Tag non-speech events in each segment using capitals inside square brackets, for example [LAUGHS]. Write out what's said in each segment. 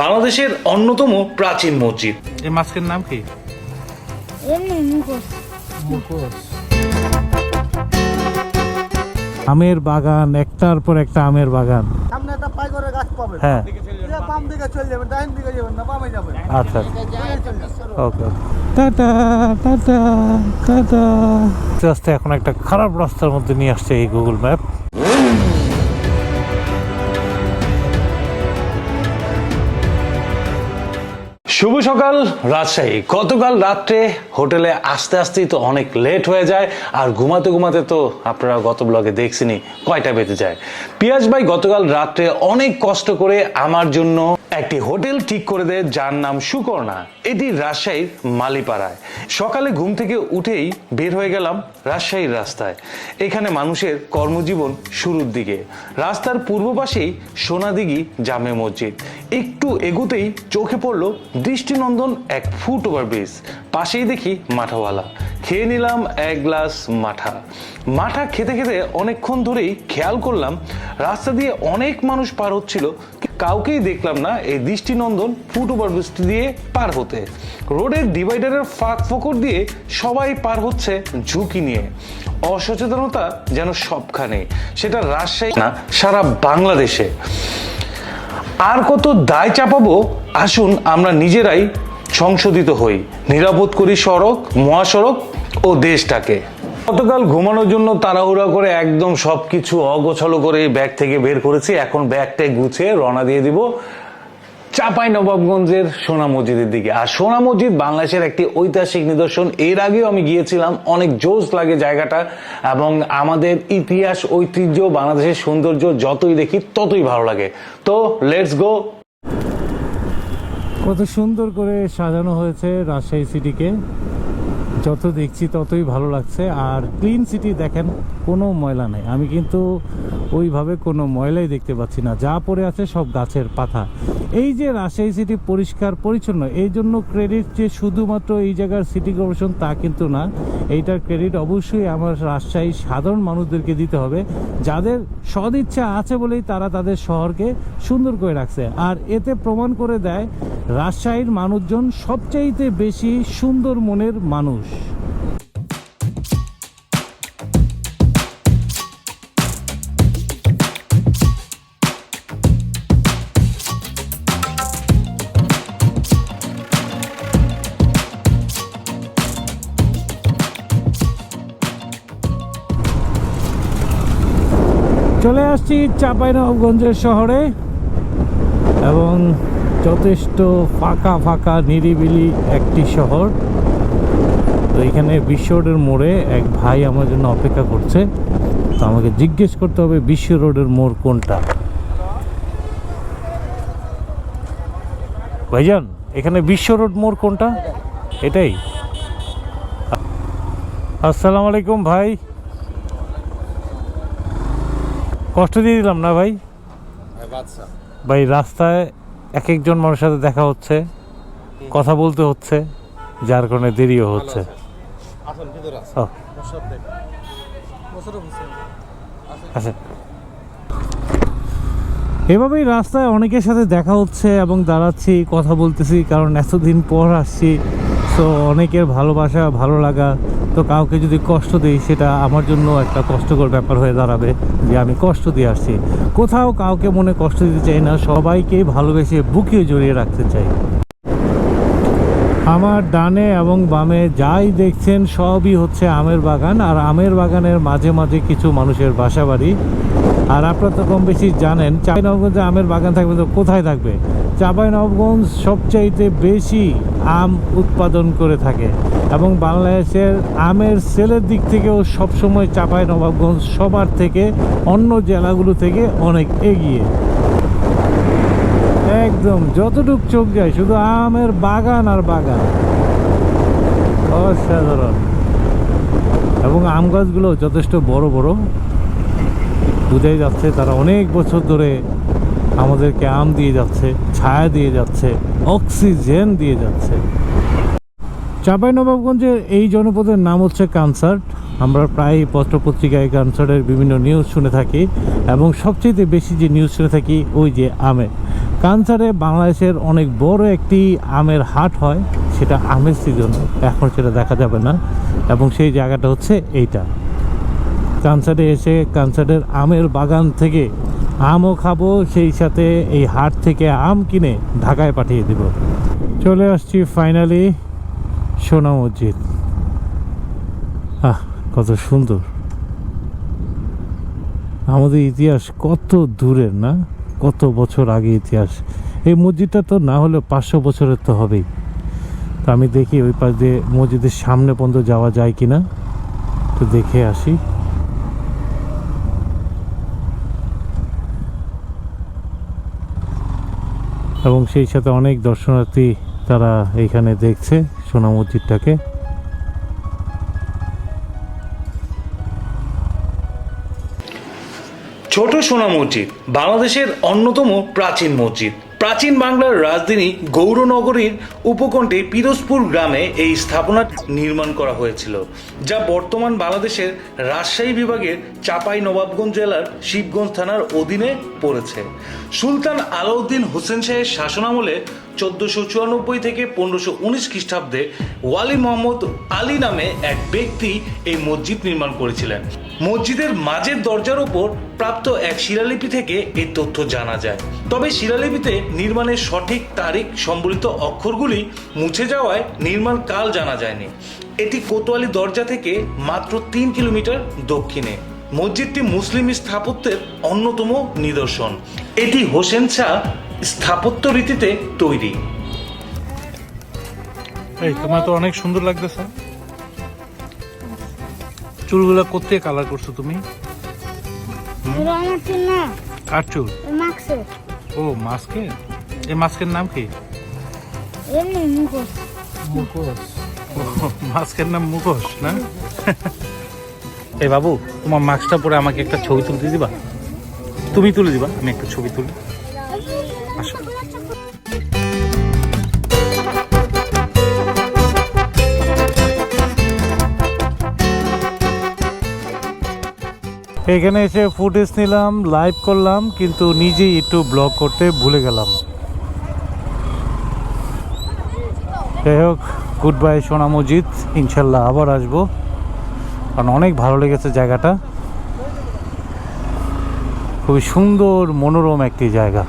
বাংলাদেশের অন্যতম প্রাচীন মসজিদ। এই মাস্কের নাম কি? আমের বাগান একটার পর একটা আমের বাগান। সামনে একটা পাইকরের গাছ পাবেন। হ্যাঁ। বাম দিকে চলে যাবেন ডাইন দিকে যাবেন না বামে যাবেন। আচ্ছা ওকে টাটা টাটা টাটা। আস্তে আস্তে এখন একটা খারাপ রাস্তার মধ্যে নিয়ে আসছে এই গুগল ম্যাপ। শুভ সকাল, রাজশাহী। গতকাল রাত্রে হোটেলে আসতে আসতেই তো অনেক লেট হয়ে যায়, আর ঘুমাতে ঘুমাতে তো আপনারা গত ব্লগে দেখছেনি কয়টা বেঁধে যায়। পিয়াজ ভাই গতকাল রাত্রে অনেক কষ্ট করে আমার জন্য একটি হোটেল ঠিক করে দেয়, যার নাম সুকর্ণা। এটি রাজশাহীর মালিপাড়ায়। সকালে ঘুম থেকে উঠেই বের হয়ে গেলাম রাজশাহীর রাস্তায়। এখানে মানুষের কর্মজীবন শুরুর দিকে। রাস্তার পূর্ব পাশেই সোনাদিঘি জামে মসজিদ। একটু এগুতেই চোখে পড়ল দৃষ্টিনন্দন এক ফুট ওভার ব্রিজ পাশেই দেখি মাঠাওয়ালা। খেয়ে নিলাম এক গ্লাস মাঠা। মাঠা খেতে খেতে অনেকক্ষণ ধরেই খেয়াল করলাম, রাস্তা দিয়ে অনেক মানুষ পার হচ্ছিল কাউকেই দেখলাম না, এই দৃষ্টিনন্দন ফুট ওভার ব্রিজটি দিয়ে পার হতে। রোডের ডিভাইডারের ফাঁক ফোকর দিয়ে সবাই পার হচ্ছে ঝুঁকি নিয়ে। অসচেতনতা যেন সবখানে সেটা রাজশাহী না, সারা বাংলাদেশে। আর কত দায় চাপাবো? আসুন আমরা নিজেরাই সংশোধিত হই। নিরাপদ করি সড়ক, মহাসড়ক ও দেশটাকে। গতকাল ঘুমানোর জন্য তাড়াহুড়া করে একদম সবকিছু অগোছালো করে ব্যাগ থেকে বের করেছি। এখন ব্যাগটাই গুছিয়ে রওনা দিয়ে দিব চাপাই নবাবগঞ্জের সোনা মসজিদের দিকে। আর সোনা মসজিদ বাংলাদেশের একটি ঐতিহাসিক নিদর্শন। এর আগেও আমি গিয়েছিলাম। অনেক জোশ লাগে জায়গাটা এবং আমাদের ইতিহাস, ঐতিহ্য, বাংলাদেশের সৌন্দর্য যতই দেখি ততই ভালো লাগে। তো লেটস গো। কত সুন্দর করে সাজানো হয়েছে রাজশাহী সিটিকে। যত দেখছি ততই ভালো লাগছে। আর ক্লিন সিটি দেখেন, কোনো ময়লা নেই। আমি কিন্তু ওইভাবে কোনো ময়লাই দেখতে পাচ্ছি না। যা পড়ে আছে সব গাছের পাতা। এই যে রাজশাহী সিটি পরিষ্কার, পরিচ্ছন্ন, এই জন্য ক্রেডিট যে শুধুমাত্র এই জায়গার সিটি কর্পোরেশন তা কিন্তু না, এইটার ক্রেডিট অবশ্যই আমার রাজশাহী সাধারণ মানুষদেরকে দিতে হবে। যাদের সদিচ্ছা আছে বলেই তারা তাদের শহরকে সুন্দর করে রাখছে। আর এতে প্রমাণ করে দেয়, রাজশাহীর মানুষজন সবচাইতে বেশি সুন্দর মনের মানুষ। চলে আসছি চাঁপাইনবাবগঞ্জের শহরে এবং যথেষ্ট ফাঁকা ফাঁকা নিরিবিলি একটি শহর। তো এখানে বিশ্ব রোডের মোড়ে এক ভাই আমার জন্য অপেক্ষা করছে। তো আমাকে জিজ্ঞেস করতে হবে বিশ্ব রোডের মোড় কোনটা? ভাইজান এখানে বিশ্ব রোড মোড় কোনটা? এটাই। আসসালামু আলাইকুম ভাই। কষ্ট দিয়ে দিলাম না ভাই? ভাই রাস্তায় এক একজন মানুষের সাথে দেখা হচ্ছে কথা বলতে হচ্ছে যার কারণে দেরিও হচ্ছে। ও, আচ্ছা এভাবেই রাস্তায় অনেকের সাথে দেখা হচ্ছে এবং দাঁড়াচ্ছি কথা বলতেছি কারণ এতদিন পর আসছি তো অনেকের ভালোবাসা ভালো লাগা তো কাউকে যদি কষ্ট দিই সেটা আমার জন্য একটা কষ্টকর ব্যাপার হয়ে দাঁড়াবে যে আমি কষ্ট দিয়ে আসছি। কোথাও কাউকে মনে কষ্ট দিতে চাই না সবাইকেই ভালোবেসে বুকে জড়িয়ে রাখতে চাই। আমার ডানে এবং বামে যাই দেখছেন সবই হচ্ছে আমের বাগান, আর আমের বাগানের মাঝে মাঝে কিছু মানুষের বাসা বাড়ি আর আপনারা তো কম বেশি জানেন চাঁপাইনবাবগঞ্জে আমের বাগান থাকবে তো কোথায় থাকবে? চাঁপাইনবাবগঞ্জ সবচাইতে বেশি আম উৎপাদন করে থাকে, এবং বাংলাদেশের আমের সেলের দিক থেকেও সবসময় চাঁপাইনবাবগঞ্জ সবার থেকে অন্য জেলাগুলো থেকে অনেক এগিয়ে। একদম যতটুক চোখ যায়, শুধু আমের বাগান আর বাগান। অসাধারণ। এবং আম গাছগুলো যথেষ্ট বড় বড়। বোঝাই যাচ্ছে তারা অনেক বছর ধরে আমাদেরকে আম দিয়ে যাচ্ছে, ছায়া দিয়ে যাচ্ছে, অক্সিজেন দিয়ে যাচ্ছে। চাঁপাইনবাবগঞ্জের এই জনপদের নাম হচ্ছে কানসার্ট। আমরা প্রায় পত্রপত্রিকায় কানসার্টের বিভিন্ন নিউজ শুনে থাকি এবং সবচেয়ে বেশি যে নিউজ শুনে থাকি ওই যে আমের কানসারে বাংলাদেশের অনেক বড় একটি আমের হাট হয়, সেটা আমের সিজন এখন সেটা দেখা যাবে না। এবং সেই জায়গাটা হচ্ছে এইটা। কানসারে এসে কানসারের আমের বাগান থেকে আমও খাব, সেই সাথে এই হাট থেকে আম কিনে ঢাকায় পাঠিয়ে দিব। চলে আসছি ফাইনালি সোনা মসজিদ। আহ, কত সুন্দর। আমাদের ইতিহাস কত দূরের না? কত বছর আগে ইতিহাস। এই মসজিদটা তো না হলে পাঁচশো বছরের তো হবেই। তো আমি দেখি ওই পাশ দিয়ে মসজিদের সামনে পর্যন্ত যাওয়া যায় কিনা। তো দেখে আসি। এবং সেই সাথে অনেক দর্শনার্থী তারা এইখানে দেখছে সোনা মসজিদটাকে। ছোট সোনা মসজিদ, বাংলাদেশের অন্যতম প্রাচীন মসজিদ। প্রাচীন বাংলার রাজধানী গৌরনগরীর উপকণ্ঠে পিরোজপুর গ্রামে এই স্থাপনা নির্মাণ করা হয়েছিল, যা বর্তমান বাংলাদেশের রাজশাহী বিভাগের চাপাই নবাবগঞ্জ জেলার শিবগঞ্জ থানার অধীনে পড়েছে। সুলতান আলাউদ্দিন হোসেন শাহের শাসনামলে চোদ্দশো চুরানব্বই থেকে পনেরোশো উনিশ খ্রিস্টাব্দে ওয়ালি মোহাম্মদ আলী নামে এক ব্যক্তি এই মসজিদ নির্মাণ করেছিলেন। মসজিদের মাঝের দরজার ওপর প্রাপ্ত এক শিলালিপি থেকে এই তথ্য জানা যায়। তবে শিলালিপিতে নির্মাণের সঠিক তারিখ সম্বলিত অক্ষরগুলি মুছে যাওয়ায় নির্মাণ কাল জানা যায়নি। এটি কোতোয়ালি দরজা থেকে মাত্র তিন কিলোমিটার দক্ষিণে। মসজিদটি মুসলিম স্থাপত্যের অন্যতম নিদর্শন। এটি হোসেন শাহ স্থাপত্য রীতিতে তৈরি। তোমার তো অনেক সুন্দর লাগতেছে। চুলগুলো করতে কালার করছ তুমি? আমার চুল না। কার চুল? ও মাস্কের? এই মাস্কের নাম কি? এমনি মুখোশ। মুখোশ। মাস্কের নাম মুখোশ না? এই বাবু তোমার মাস্কটা পরে আমাকে একটা ছবি তুলতে দিবা? তুমি তুলে দিবা আমি একটা ছবি তুলি। এখানে এসে ফুটেজ নিলাম লাইভ করলাম, কিন্তু নিজেই একটু ব্লগ করতে ভুলে গেলাম। যাই হোক গুড বাই সোনা মসজিদ ইনশাল্লাহ আবার আসব। কারণ অনেক ভালো লেগেছে জায়গাটা। খুবই সুন্দর, মনোরম একটি জায়গা।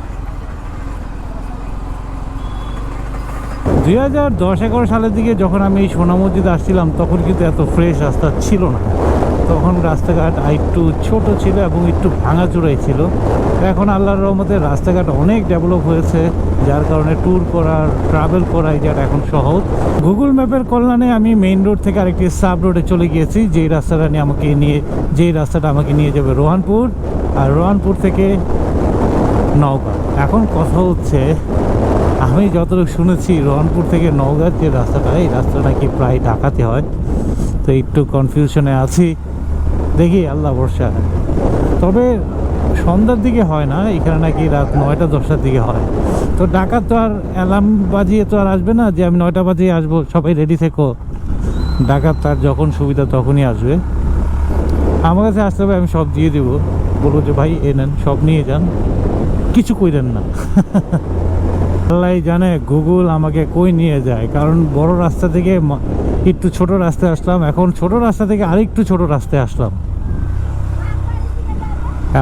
দুই হাজার দশ এগারো সালের দিকে যখন আমি সোনা মসজিদ আসছিলাম, তখন কিন্তু এত ফ্রেশ রাস্তা ছিল না। তখন রাস্তাঘাট একটু ছোট ছিল এবং একটু ভাঙাচোরাই ছিল। এখন আল্লাহর রহমতে রাস্তাঘাট অনেক ডেভেলপ হয়েছে, যার কারণে ট্যুর করার ট্রাভেল করা এই জায়গাটা এখন সহজ। গুগল ম্যাপের কল্যাণে আমি মেইন রোড থেকে আরেকটি সাব রোডে চলে গিয়েছি, যেই রাস্তাটা নিয়ে আমাকে নিয়ে, যেই রাস্তাটা আমাকে নিয়ে যাবে রোহানপুর, আর রোহানপুর থেকে নওগাঁ। এখন কথা হচ্ছে, আমি যতটুকু শুনেছি, রহনপুর থেকে নওগাঁর যে রাস্তাটা, এই রাস্তাটা নাকি প্রায় ঢাকাতে হয়। তো একটু কনফিউশনে আছি। দেখি, আল্লাহ ভরসা। তবে সন্ধ্যার দিকে হয় না, এখানে নাকি রাত নয়টা, দশটার দিকে হয়। তো ঢাকার তো আর অ্যালার্ম বাজিয়ে তো আর আসবে না, যে আমি নয়টা বাজিয়ে আসব, সবাই রেডি থেকো। ডাকাত তার যখন সুবিধা তখনই আসবে। আমার কাছে আসতে হবে, আমি সব দিয়ে দিব। বলব যে, ভাই, এ নেন, সব নিয়ে যান। কিছু কইরেন না। আল্লাহ জানে, গুগল আমাকে কই নিয়ে যায়। কারণ বড় রাস্তা থেকে একটু ছোট রাস্তায় আসলাম, এখন ছোট রাস্তা থেকে আরেকটু ছোট রাস্তায় আসলাম।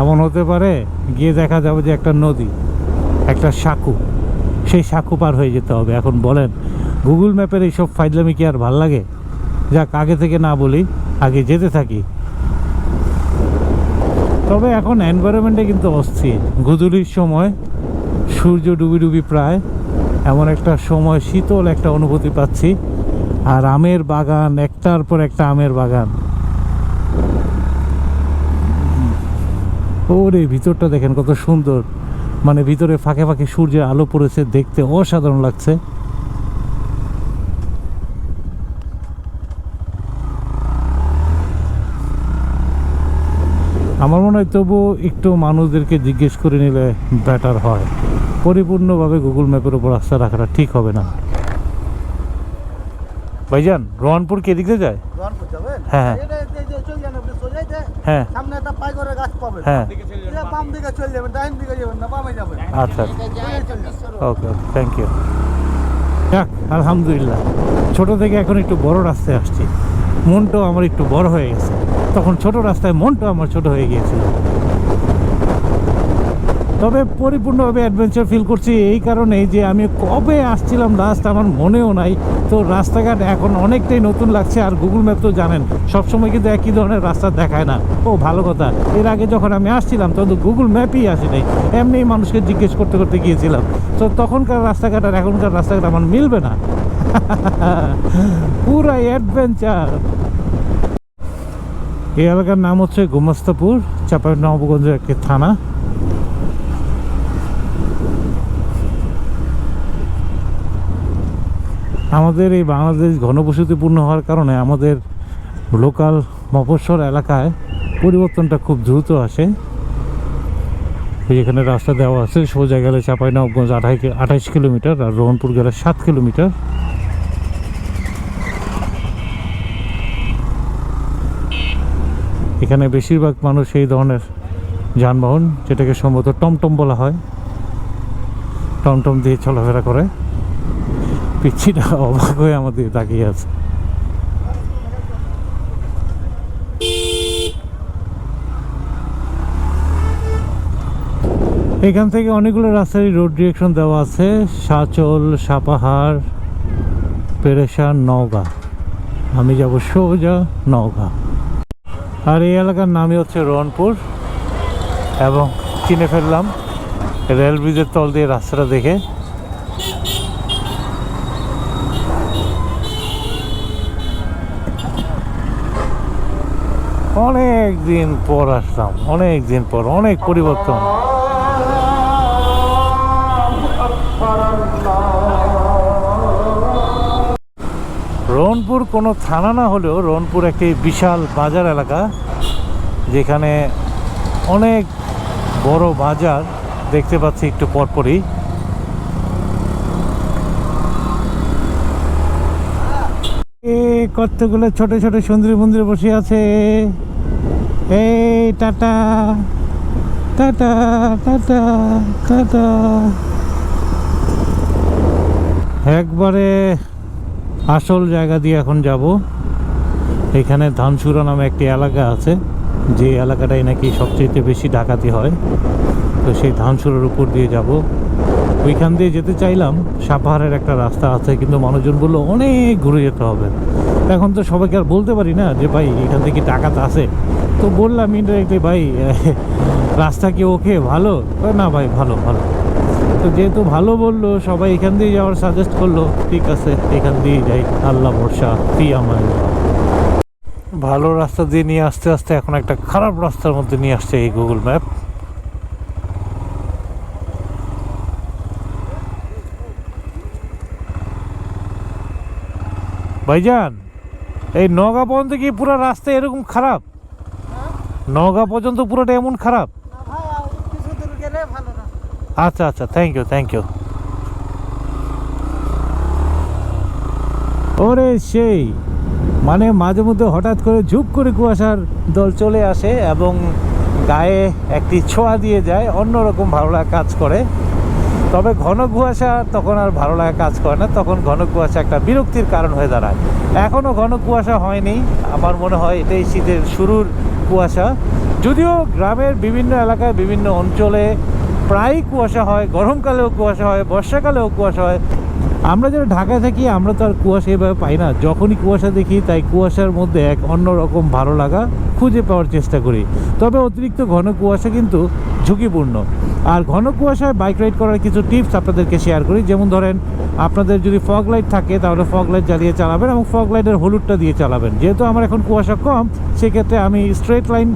এমন হতে পারে, গিয়ে দেখা যাবে যে একটা নদী, একটা সাঁকু, সেই সাঁকু পার হয়ে যেতে হবে। এখন বলেন, গুগল ম্যাপের এইসব ফাইজলামি কি আর ভালো লাগে? যাক, আগে থেকে না বলি, আগে যেতে থাকি। তবে এখন এনভায়রনমেন্টে কিন্তু অস্থির। গুদুলির সময়, সূর্য ডুবি ডুবি প্রায়, এমন একটা সময়, শীতল একটা অনুভূতি পাচ্ছি। আর আমের বাগান, একটার পর একটা আমের বাগান। ওরে, ভিতরটা দেখেন কত সুন্দর। মানে ভিতরে ফাঁকে ফাঁকে সূর্যের আলো পড়েছে, দেখতে অসাধারণ লাগছে। আমার মনে হয় তবুও একটু মানুষদেরকে জিজ্ঞেস করে নিলে বেটার হয়। পরিপূর্ণভাবে গুগল ম্যাপের উপর আস্থা রাখাটা ঠিক হবে না। ভাইজান রোহনপুর কে দিকে যায়? রহনপুর যাবেন? হ্যাঁ, হ্যাঁ। হ্যাঁ। সামনে একটা গাছ পাবেন। হ্যাঁ। বাম দিকে চলে যাবেন ডাইন দিকে যাবেন না বামে যাবেন। আচ্ছা যাবেন। ওকে ওকে থ্যাংক ইউ যাক আলহামদুলিল্লাহ। ছোট থেকে এখন একটু বড় রাস্তায় আসছি। মনটাও আমার একটু বড় হয়ে গেছে। তখন ছোট রাস্তায় মনটাও আমার ছোট হয়ে গিয়েছিল। তবে পরিপূর্ণভাবে অ্যাডভেঞ্চার ফিল করছি। এই কারণে যে আমি কবে আসছিলাম লাস্ট আমার মনেও নাই। তো রাস্তাঘাট এখন অনেকটাই নতুন লাগছে আর গুগল ম্যাপ তো জানেন, সবসময় কিন্তু একই ধরনের রাস্তা দেখায় না। ও, ভালো কথা। এর আগে যখন আমি আসছিলাম, তখন তো গুগল ম্যাপই আসে নাই। এমনি মানুষকে জিজ্ঞেস করতে করতে গিয়েছিলাম। তো তখনকার রাস্তাঘাট আর এখনকার রাস্তাঘাট আমার মিলবে না। [LAUGHS] পুরাই অ্যাডভেঞ্চার এই এলাকার নাম হচ্ছে গোমাস্তাপুর চাপাই নবগঞ্জের একটি থানা। আমাদের এই বাংলাদেশ ঘনবসতিপূর্ণ হওয়ার কারণে আমাদের লোকাল মফস্বর এলাকায় পরিবর্তনটা খুব দ্রুত আসে। এখানে রাস্তা দেওয়া আছে, সোজা গেলে চাপাই নবগঞ্জ আঠাই আঠাইশ কিলোমিটার আর রোহনপুর গেলে সাত কিলোমিটার। এখানে বেশিরভাগ মানুষ এই ধরনের যানবাহন, যেটাকে সম্ভবত টমটম বলা হয়, টমটম দিয়ে চলাফেরা করে। পিচ্ছিটা অবাক হয়ে আমাদের তাকিয়ে আছে। এখান থেকে অনেকগুলো রাস্তারই রোড ডিরেকশন দেওয়া আছে। সাচল সাপাহার পেরেশান, নওগাঁ। আমি যাব সোজা নওগাঁ। আর এই এলাকার নামই হচ্ছে রনপুর এবং চিনে ফেললাম রেল ব্রিজের তল দিয়ে রাস্তাটা দেখে। অনেক দিন পর আসলাম অনেক দিন পর, অনেক পরিবর্তন। রনপুর কোনো থানা না হলেও রনপুর একটি বিশাল বাজার এলাকা, যেখানে অনেক বড় বাজার দেখতে পাচ্ছি একটু পরপরই এ কতগুলো ছোট ছোট সুন্দরী মন্দির বসে আছে? এই টাটা টাটা টাটা টাটা। একবারে আসল জায়গা দিয়ে এখন যাব। এখানে ধানসুরা নামে একটি এলাকা আছে। যে এলাকাটাই নাকি সবচেয়ে বেশি ডাকাতি হয়। তো সেই ধানসুরের উপর দিয়ে যাব। ওইখান দিয়ে যেতে চাইলাম। সাপাহারের একটা রাস্তা আছে, কিন্তু মানুষজন বলল, অনেক ঘুরে যেতে হবে। এখন তো সবাইকে আর বলতে পারি না যে, ভাই, এখান থেকে ডাকাত আছে। তো বললাম ইনডাইরেক্টলি ভাই, [LAUGHS] রাস্তা কি ওকে ভালো? না ভাই, ভালো ভালো। তো যেহেতু ভালো বলল, সবাই এখান দিয়ে যাওয়ার সাজেস্ট করল, ঠিক আছে, এখান দিয়ে যাই। আল্লাহ ভরসা, ফি আমার ভালো রাস্তা দিয়ে নিয়ে আসতে আসতে এখন একটা খারাপ রাস্তার মধ্যে নিয়ে আসছে এই গুগল ম্যাপ ভাইজান! এই নগা পর্যন্ত কি পুরো রাস্তা এরকম খারাপ? নগা পর্যন্ত পুরোটা এমন খারাপ? আচ্ছা আচ্ছা থ্যাংক ইউ থ্যাংক ইউ ওরে সেই মানে মাঝে মধ্যে হঠাৎ করে ঝুপ করে কুয়াশার দল চলে আসে এবং গায়ে একটি ছোঁয়া দিয়ে যায়, অন্যরকম ভালো কাজ করে। তবে ঘন কুয়াশা তখন আর ভালো লাগা কাজ করে না। তখন ঘন কুয়াশা একটা বিরক্তির কারণ হয়ে দাঁড়ায়। এখনও ঘন কুয়াশা হয়নি। আমার মনে হয় এটাই শীতের শুরুর কুয়াশা। যদিও গ্রামের বিভিন্ন এলাকায়, বিভিন্ন অঞ্চলে প্রায়ই কুয়াশা হয়, গরমকালেও কুয়াশা হয়, বর্ষাকালেও কুয়াশা হয়। আমরা যারা ঢাকায় থাকি, আমরা তো আর কুয়াশা এভাবে পাই না। যখনই কুয়াশা দেখি, তাই কুয়াশার মধ্যে এক অন্যরকম ভালো লাগা খুঁজে পাওয়ার চেষ্টা করি। তবে অতিরিক্ত ঘন কুয়াশা কিন্তু ঝুঁকিপূর্ণ। আর ঘন কুয়াশায় বাইক রাইড করার কিছু টিপস আপনাদেরকে শেয়ার করি। যেমন ধরেন, আপনাদের যদি ফগ লাইট থাকে, তাহলে ফগ লাইট জ্বালিয়ে চালাবেন এবং ফগ লাইটের হলুদটা দিয়ে চালাবেন। যেহেতু আমার এখন কুয়াশা কম, সেক্ষেত্রে আমি স্ট্রেট লাইন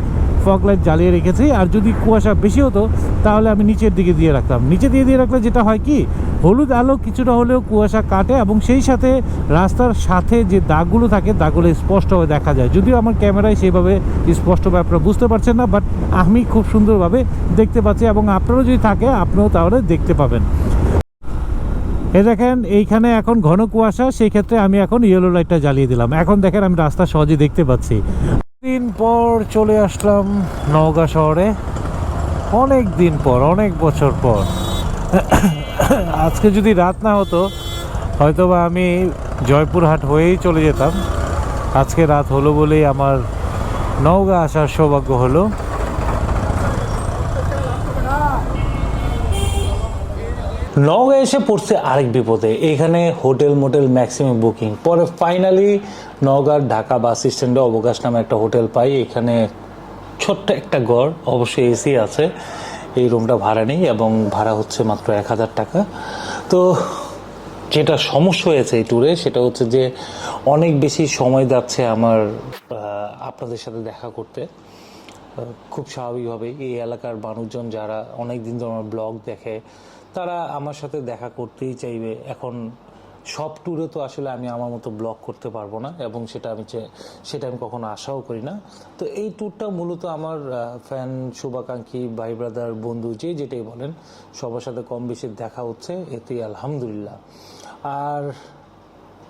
ফগ লাইট জ্বালিয়ে রেখেছি। আর যদি কুয়াশা বেশি হতো, তাহলে আমি নিচের দিকে দিয়ে রাখতাম। নিচে দিয়ে দিয়ে রাখলে যেটা হয় কি, হলুদ আলো কিছুটা হলেও কুয়াশা কাটে এবং সেই সাথে রাস্তার সাথে যে দাগগুলো থাকে, দাগগুলো স্পষ্টভাবে দেখা যায়। যদিও আমার ক্যামেরায় সেইভাবে স্পষ্টভাবে আপনারা বুঝতে পারছেন না, বাট আমি খুব সুন্দরভাবে দেখতে পাচ্ছি এবং আপনারও যদি থাকে, আপনিও তাহলে দেখতে পাবেন। এ দেখেন, এইখানে এখন ঘন কুয়াশা, সেই ক্ষেত্রে আমি এখন ইয়েলো লাইটটা জ্বালিয়ে দিলাম। এখন দেখেন, আমি রাস্তা সহজে দেখতে পাচ্ছি। দিন পর চলে আসলাম নওগাঁ শহরে। অনেক দিন পর, অনেক বছর পর। আজকে যদি রাত না হতো, হয়তোবা আমি জয়পুরহাট হয়েই চলে যেতাম। আজকে রাত হলো বলেই আমার নওগাঁ আসার সৌভাগ্য হলো। নওগাঁ এসে পড়ছে আরেক বিপদে। এখানে হোটেল, মোটেল, ম্যাক্সিমাম বুকিং। পরে ফাইনালি নওগাঁর ঢাকা বাস স্ট্যান্ডে অবকাশ নামে একটা হোটেল পাই। এখানে ছোট্ট একটা গড় অবশ্যই এসি আছে। এই রুমটা ভাড়া নেই এবং ভাড়া হচ্ছে মাত্র এক হাজার টাকা। তো যেটা সমস্যা হয়েছে এই ট্যুরে সেটা হচ্ছে যে অনেক বেশি সময় যাচ্ছে আমার আপনাদের সাথে দেখা করতে। খুব স্বাভাবিকভাবেই এই এলাকার মানুষজন যারা অনেক দিন ধরে আমার ব্লগ দেখে তারা আমার সাথে দেখা করতেই চাইবে। এখন সব ট্যুরে তো আসলে আমি আমার মতো ব্লগ করতে পারব না এবং সেটা আমি সেটা আমি কখনো আশাও করি না। তো এই ট্যুরটা মূলত আমার ফ্যান শুভাকাঙ্ক্ষী, ভাই ব্রাদার বন্ধু যে যেটাই বলেন, সবার সাথে কম বেশি দেখা হচ্ছে, এতেই আলহামদুলিল্লাহ। আর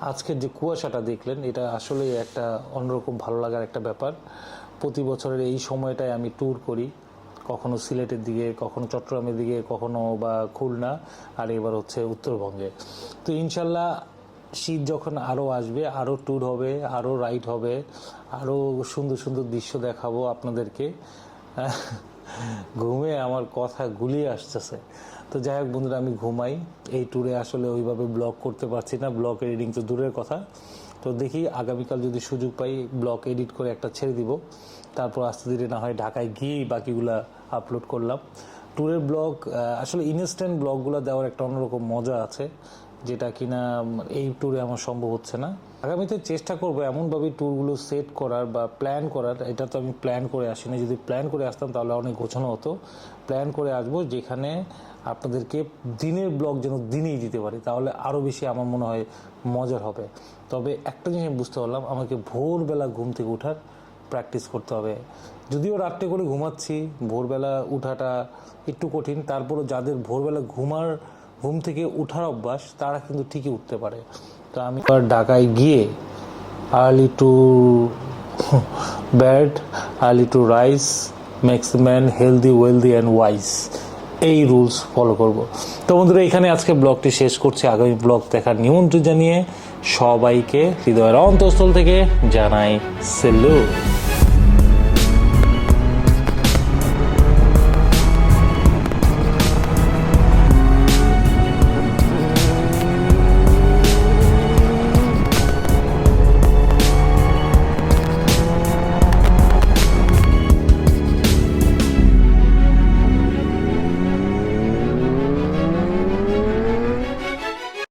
আজকের যে কুয়াশাটা দেখলেন, এটা আসলে একটা অন্যরকম ভালো লাগার একটা ব্যাপার। প্রতি বছরের এই সময়টায় আমি ট্যুর করি। কখনো সিলেটের দিকে, কখনো চট্টগ্রামের দিকে, কখনো বা খুলনা, আর এবার হচ্ছে উত্তরবঙ্গে। তো ইনশাল্লাহ শীত যখন আরও আসবে আরও ট্যুর হবে আরও রাইড হবে আরও সুন্দর সুন্দর দৃশ্য দেখাবো আপনাদেরকে। ঘুমে আমার কথা গুলিয়ে আসতেছে। তো যাই হোক বন্ধুরা, আমি ঘুমাই। এই ট্যুরে আসলে ওইভাবে ব্লগ করতে পারছি না। ব্লগ এডিটিং তো দূরের কথা। তো দেখি আগামীকাল যদি সুযোগ পাই ব্লগ এডিট করে একটা ছেড়ে দিব। তারপর আস্তে ধীরে না হয় ঢাকায় গিয়েই বাকিগুলা আপলোড করলাম। ট্যুরের ব্লগ আসলে ইনস্ট্যান্ট ব্লগগুলো দেওয়ার একটা অন্যরকম মজা আছে, যেটা কিনা এই ট্যুরে আমার সম্ভব হচ্ছে না। আগামীতে চেষ্টা করব এমনভাবে ট্যুরগুলো সেট করার বা প্ল্যান করার, এটা তো আমি প্ল্যান করে আসিনি। যদি প্ল্যান করে আসতাম তাহলে অনেক গোছানো হতো। প্ল্যান করে আসব যেখানে আপনাদেরকে দিনের ব্লগ যেন দিনেই দিতে পারি, তাহলে আরও বেশি আমার মনে হয় মজার হবে। তবে একটা জিনিস বুঝতে পারলাম, আমাকে ভোরবেলা ঘুম থেকে ওঠার প্র্যাকটিস করতে হবে। যদিও রাত্রে করে ঘুমাচ্ছি, ভোরবেলা উঠাটা একটু কঠিন, তারপরও যাদের ভোরবেলা ঘুমার, ঘুম থেকে উঠার অভ্যাস, তারা কিন্তু ঠিকই উঠতে পারে। তো আমি ঢাকায় গিয়ে early to bed early to rise makes man healthy wealthy and wise এই রুলস ফলো করব। তো বন্ধুরা, এখানে আজকে ব্লগটি শেষ করছি। আগামী ব্লগ দেখার নিমন্ত্রণ জানিয়ে সবাইকে হৃদয়ের অন্তঃস্থল থেকে জানাই সেলুট।